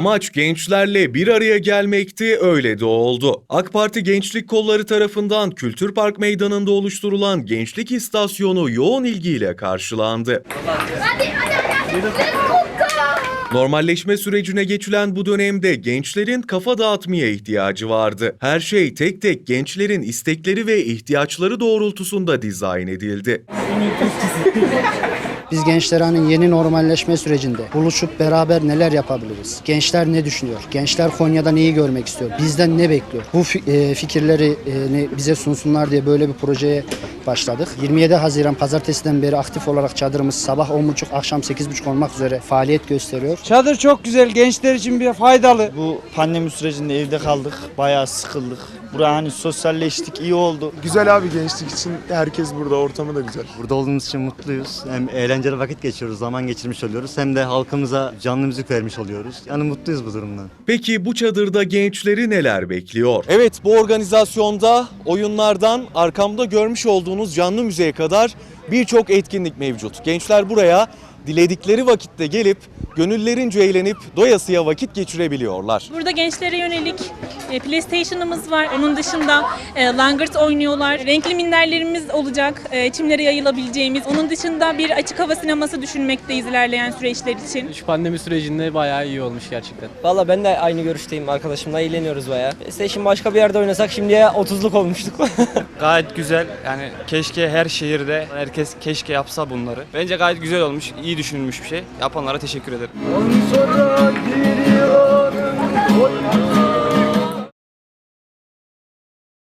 Amaç gençlerle bir araya gelmekti, öyle de oldu. AK Parti Gençlik Kolları tarafından Kültür Park Meydanı'nda oluşturulan gençlik istasyonu yoğun ilgiyle karşılandı. Hadi hadi hadi. Let's go go. Normalleşme sürecine geçilen bu dönemde gençlerin kafa dağıtmaya ihtiyacı vardı. Her şey tek tek gençlerin istekleri ve ihtiyaçları doğrultusunda dizayn edildi. Biz gençler hani yeni normalleşme sürecinde buluşup beraber neler yapabiliriz? Gençler ne düşünüyor? Gençler Konya'da neyi görmek istiyor? Bizden ne bekliyor? Bu e, fikirleri e, bize sunsunlar diye böyle bir projeye başladık. 27 Haziran pazartesiden beri aktif olarak çadırımız sabah 10.30 akşam 8.30 olmak üzere faaliyet gösteriyor. Çadır çok güzel, gençler için bir faydalı. Bu pandemi sürecinde evde kaldık. Bayağı sıkıldık. Buraya hani sosyalleştik, iyi oldu. Güzel abi gençlik için herkes burada ortamı da güzel. Burada olduğumuz için mutluyuz. Hem eğlenceli vakit geçiriyoruz, zaman geçirmiş oluyoruz. Hem de halkımıza canlı müzik vermiş oluyoruz. Yani mutluyuz bu durumdan. Peki bu çadırda gençleri neler bekliyor? Evet bu organizasyonda oyunlardan arkamda görmüş olduğunuz canlı müziğe kadar birçok etkinlik mevcut. Gençler buraya diledikleri vakitte gelip gönüllerince eğlenip doyasıya vakit geçirebiliyorlar. Burada gençlere yönelik e, PlayStation'ımız var. Onun dışında e, langırt oynuyorlar. Renkli minderlerimiz olacak. E, çimlere yayılabileceğimiz. Onun dışında bir açık hava sineması düşünmekteyiz ilerleyen süreçler için. Şu pandemi sürecinde bayağı iyi olmuş gerçekten. Valla ben de aynı görüşteyim arkadaşımla eğleniyoruz bayağı. PlayStation başka bir yerde oynasak şimdiye 30'luk olmuştuk. Gayet güzel. Yani keşke her şehirde herkes keşke yapsa bunları. Bence gayet güzel olmuş, iyi düşünülmüş bir şey. Yapanlara teşekkür ederim.